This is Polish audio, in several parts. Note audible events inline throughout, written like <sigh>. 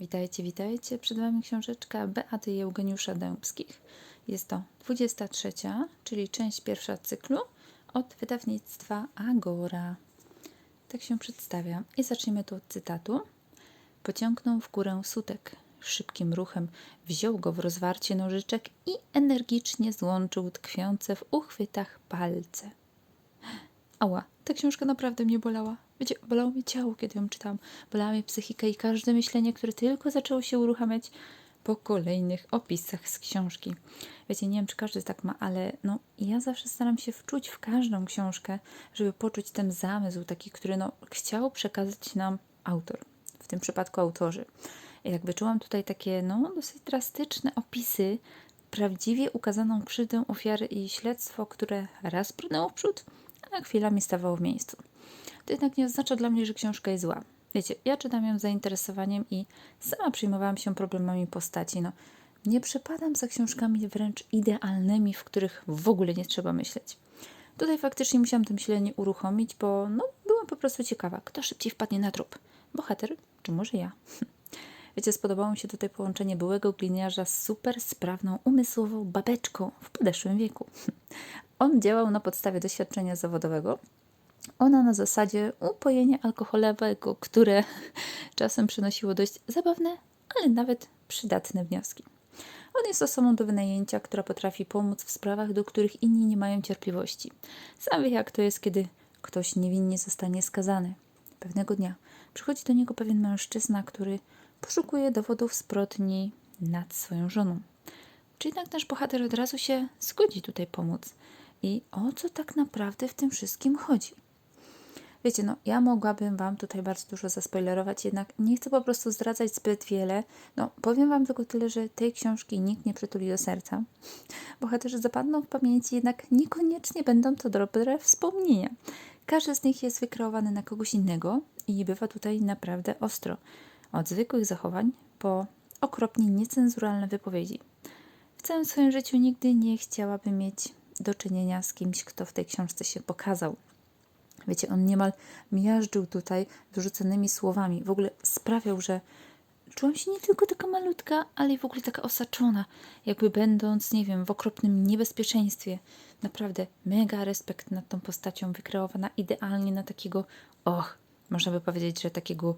Witajcie, witajcie. Przed Wami książeczka Beaty i Eugeniusza Dębskich. Jest to 23, czyli część pierwsza cyklu od wydawnictwa Agora. Tak się przedstawia. I zaczniemy tu od cytatu. Pociągnął w górę sutek. Szybkim ruchem wziął go w rozwarcie nożyczek i energicznie złączył tkwiące w uchwytach palce. Ała, ta książka naprawdę mnie bolała. Wiecie, bolało mi ciało, kiedy ją czytałam. Bolała mnie psychika i każde myślenie, które tylko zaczęło się uruchamiać po kolejnych opisach z książki. Wiecie, nie wiem, czy każdy tak ma, ale no, ja zawsze staram się wczuć w każdą książkę, żeby poczuć ten zamysł taki, który no, chciał przekazać nam autor. W tym przypadku autorzy. I jak wyczułam tutaj takie, no, dosyć drastyczne opisy, prawdziwie ukazaną krzywdę ofiary i śledztwo, które raz brnęło w przód, a chwilami stawało w miejscu. To jednak nie oznacza dla mnie, że książka jest zła. Wiecie, ja czytam ją z zainteresowaniem i sama przejmowałam się problemami postaci. No, nie przepadam za książkami wręcz idealnymi, w których w ogóle nie trzeba myśleć. Tutaj faktycznie musiałam to myślenie uruchomić, bo no, byłam po prostu ciekawa, kto szybciej wpadnie na trup. Bohater, czy może ja? <laughs> Wiecie, spodobało mi się tutaj połączenie byłego gliniarza z super sprawną umysłową babeczką w podeszłym wieku. <laughs> On działał na podstawie doświadczenia zawodowego, ona na zasadzie upojenia alkoholowego, które <laughs> czasem przynosiło dość zabawne, ale nawet przydatne wnioski. On jest osobą do wynajęcia, która potrafi pomóc w sprawach, do których inni nie mają cierpliwości. Sam wie, jak to jest, kiedy ktoś niewinnie zostanie skazany. Pewnego dnia przychodzi do niego pewien mężczyzna, który poszukuje dowodów zbrodni nad swoją żoną. Czy jednak nasz bohater od razu się zgodzi tutaj pomóc? I o co tak naprawdę w tym wszystkim chodzi? Wiecie, no ja mogłabym Wam tutaj bardzo dużo zaspoilerować, jednak nie chcę po prostu zdradzać zbyt wiele. No, powiem Wam tylko tyle, że tej książki nikt nie przytuli do serca. Bohaterzy zapadną w pamięci, jednak niekoniecznie będą to dobre wspomnienia. Każdy z nich jest wykreowany na kogoś innego i bywa tutaj naprawdę ostro. Od zwykłych zachowań po okropnie niecenzuralne wypowiedzi. W całym swoim życiu nigdy nie chciałabym mieć do czynienia z kimś, kto w tej książce się pokazał. Wiecie, on niemal miażdżył tutaj wyrzuconymi słowami. W ogóle sprawiał, że czułam się nie tylko taka malutka, ale i w ogóle taka osaczona, jakby będąc, nie wiem, w okropnym niebezpieczeństwie. Naprawdę mega respekt nad tą postacią, wykreowana idealnie na takiego, och, można by powiedzieć, że takiego,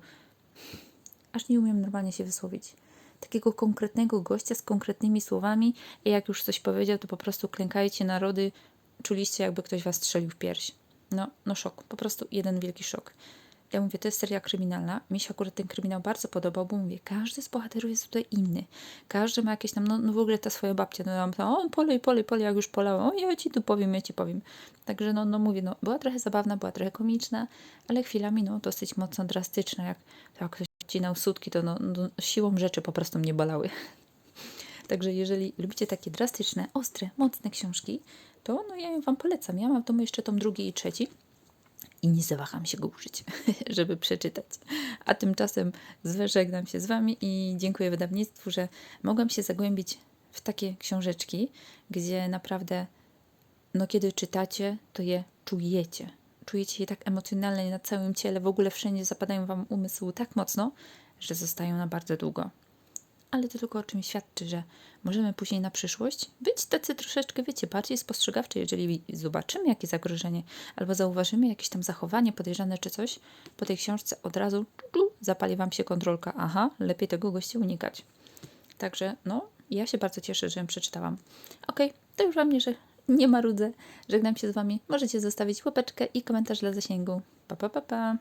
aż nie umiem normalnie się wysłowić, takiego konkretnego gościa z konkretnymi słowami i jak już coś powiedział, to po prostu klękajcie narody, czuliście jakby ktoś was strzelił w pierś. No, no szok, po prostu jeden wielki szok. Ja mówię, to jest seria kryminalna. Mi się akurat ten kryminał bardzo podobał, bo mówię, każdy z bohaterów jest tutaj inny. Każdy ma jakieś tam, no, no w ogóle ta swoja babcia, no tam, o polej, polej, polej, jak już polała, o ja ci tu powiem, ja ci powiem. Także no, no mówię, no była trochę zabawna, była trochę komiczna, ale chwilami no dosyć mocno drastyczna, jak jak odcinał sutki, to no, no siłą rzeczy po prostu mnie bolały. <laughs> Także jeżeli lubicie takie drastyczne, ostre, mocne książki, to no ja Wam polecam. Ja mam w domu jeszcze tom drugi i trzeci i nie zawaham się go użyć, <laughs> żeby przeczytać. A tymczasem żegnam się z Wami i dziękuję wydawnictwu, że mogłam się zagłębić w takie książeczki, gdzie naprawdę, no kiedy czytacie, to je czujecie. Czujecie je tak emocjonalnie na całym ciele, w ogóle wszędzie zapadają Wam umysł tak mocno, że zostają na bardzo długo ale to tylko o czymś świadczy, że możemy później na przyszłość być tacy troszeczkę, wiecie, bardziej spostrzegawczy, jeżeli zobaczymy jakieś zagrożenie albo zauważymy jakieś tam zachowanie podejrzane czy coś, po tej książce od razu zapali Wam się kontrolka. Aha, lepiej tego gościa unikać. Także, no, ja się bardzo cieszę, że ją przeczytałam. Ok, to już Wam nie, że <laughs> nie marudzę. Żegnam się z Wami. Możecie zostawić łapeczkę i komentarz dla zasięgu. Pa, pa, pa, pa.